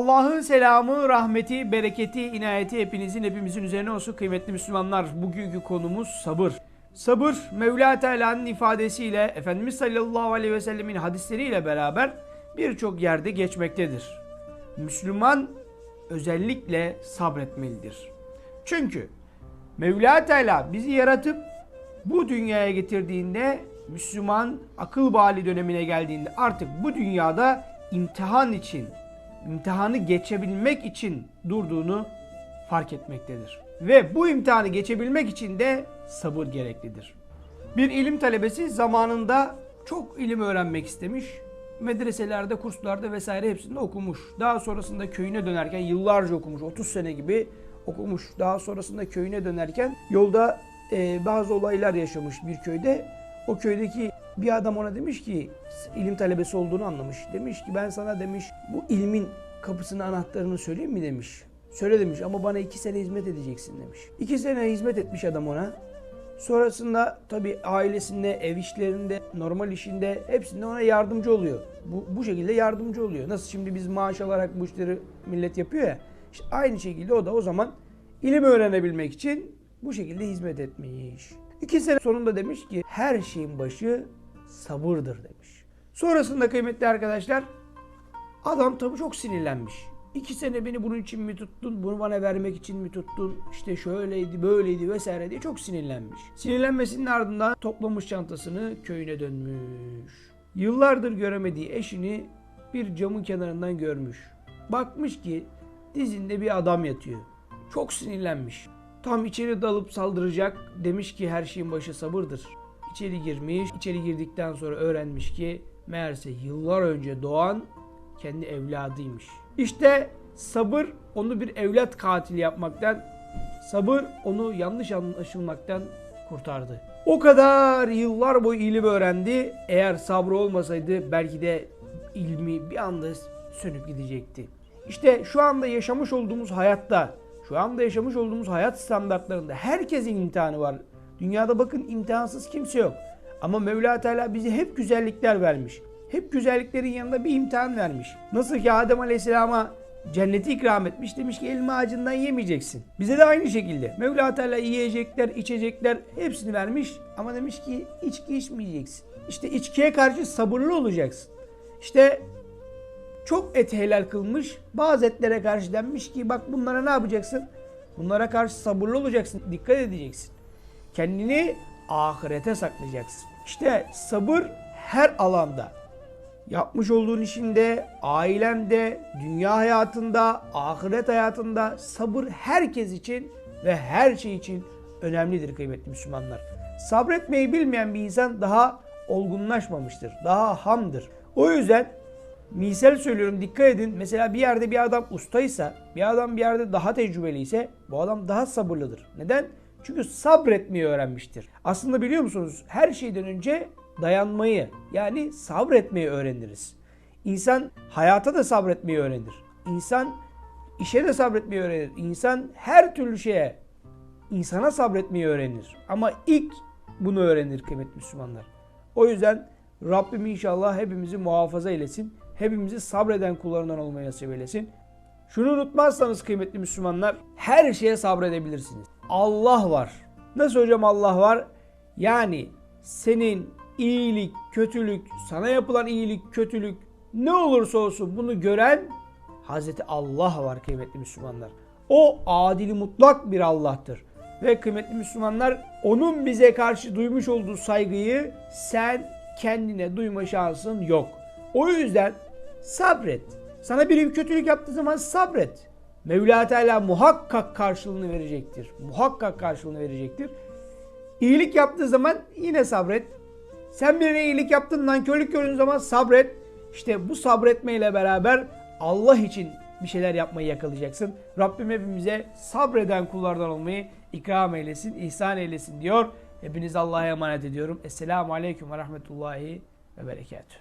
Allah'ın selamı, rahmeti, bereketi, inayeti hepinizin hepimizin üzerine olsun kıymetli Müslümanlar. Bugünkü konumuz sabır. Sabır Mevla Teala'nın ifadesiyle Efendimiz sallallahu aleyhi ve sellemin hadisleriyle beraber birçok yerde geçmektedir. Müslüman özellikle sabretmelidir. Çünkü Mevla Teala bizi yaratıp bu dünyaya getirdiğinde Müslüman akıl bali dönemine geldiğinde artık bu dünyada imtihan için, imtihanı geçebilmek için durduğunu fark etmektedir. Ve bu imtihanı geçebilmek için de sabır gereklidir. Bir ilim talebesi zamanında çok ilim öğrenmek istemiş. Medreselerde, kurslarda vesaire hepsinde okumuş. Daha sonrasında köyüne dönerken yıllarca okumuş. 30 sene gibi okumuş. Daha sonrasında köyüne dönerken yolda e, bazı olaylar yaşamış bir köyde. O köydeki bir adam ona demiş ki ilim talebesi olduğunu anlamış. Demiş ki ben sana demiş bu ilmin kapısının anahtarını söyleyeyim mi demiş. Söyle demiş ama bana iki sene hizmet edeceksin demiş. İki sene hizmet etmiş adam ona. Sonrasında tabii ailesinde, ev işlerinde, normal işinde hepsinde ona yardımcı oluyor. Bu, bu şekilde yardımcı oluyor. Nasıl şimdi biz maaş alarak bu işleri millet yapıyor ya. İşte aynı şekilde o da o zaman ilim öğrenebilmek için bu şekilde hizmet etmiş. İki sene sonunda demiş ki her şeyin başı sabırdır demiş. Sonrasında kıymetli arkadaşlar adam tabii çok sinirlenmiş. İki sene beni bunun için mi tuttun, bunu bana vermek için mi tuttun, işte şöyleydi, böyleydi vesaire diye çok sinirlenmiş. Sinirlenmesinin ardından toplamış çantasını köyüne dönmüş. Yıllardır göremediği eşini bir camın kenarından görmüş. Bakmış ki dizinde bir adam yatıyor. Çok sinirlenmiş. Tam içeri dalıp saldıracak. Demiş ki her şeyin başı sabırdır. İçeri girmiş. İçeri girdikten sonra öğrenmiş ki meğerse yıllar önce doğan kendi evladıymış. İşte sabır onu bir evlat katili yapmaktan, sabır onu yanlış anlaşılmaktan kurtardı. O kadar yıllar boyu ilim öğrendi. Eğer sabrı olmasaydı belki de ilmi bir anda sönüp gidecekti. İşte şu anda yaşamış olduğumuz hayatta, şu anda yaşamış olduğumuz hayat standartlarında herkesin imtihanı var. Dünyada bakın imtihansız kimse yok. Ama Mevla Teala bize hep güzellikler vermiş. Hep güzelliklerin yanında bir imtihan vermiş. Nasıl ki Adem Aleyhisselam'a cenneti ikram etmiş. Demiş ki elma ağacından yemeyeceksin. Bize de aynı şekilde. Mevla Teala yiyecekler, içecekler hepsini vermiş. Ama demiş ki içki içmeyeceksin. İşte içkiye karşı sabırlı olacaksın. İşte çok et helal kılmış. Bazı etlere karşı denmiş ki bak bunlara ne yapacaksın? Bunlara karşı sabırlı olacaksın. Dikkat edeceksin. Kendini ahirete saklayacaksın. İşte sabır her alanda. Yapmış olduğun işinde, ailende, dünya hayatında, ahiret hayatında sabır herkes için ve her şey için önemlidir kıymetli Müslümanlar. Sabretmeyi bilmeyen bir insan daha olgunlaşmamıştır, daha hamdır. O yüzden misal söylüyorum dikkat edin. Mesela bir yerde bir adam ustaysa, bir adam bir yerde daha tecrübeliyse bu adam daha sabırlıdır. Neden? Çünkü sabretmeyi öğrenmiştir. Aslında biliyor musunuz her şeyden önce dayanmayı yani sabretmeyi öğreniriz. İnsan hayata da sabretmeyi öğrenir. İnsan işe de sabretmeyi öğrenir. İnsan her türlü şeye insana sabretmeyi öğrenir. Ama ilk bunu öğrenir kıymetli Müslümanlar. O yüzden Rabbim inşallah hepimizi muhafaza eylesin. Hepimizi sabreden kullarından olmayı nasip eylesin. Şunu unutmazsanız kıymetli Müslümanlar her şeye sabredebilirsiniz. Allah var. Nasıl hocam Allah var? Yani senin iyilik, kötülük, sana yapılan iyilik, kötülük ne olursa olsun bunu gören Hazreti Allah var kıymetli Müslümanlar. O adili mutlak bir Allah'tır. Ve kıymetli Müslümanlar onun bize karşı duymuş olduğu saygıyı sen kendine duyma şansın yok. O yüzden sabret. Sana biri bir kötülük yaptığı zaman sabret. Mevla Teala muhakkak karşılığını verecektir. Muhakkak karşılığını verecektir. İyilik yaptığı zaman yine sabret. Sen birine iyilik yaptın, nankörlük gördüğün zaman sabret. İşte bu sabretmeyle beraber Allah için bir şeyler yapmayı yakalayacaksın. Rabbim hepimize sabreden kullardan olmayı ikram eylesin, ihsan eylesin diyor. Hepinizi Allah'a emanet ediyorum. Esselamu Aleyküm ve Rahmetullahi ve Berekatuhu.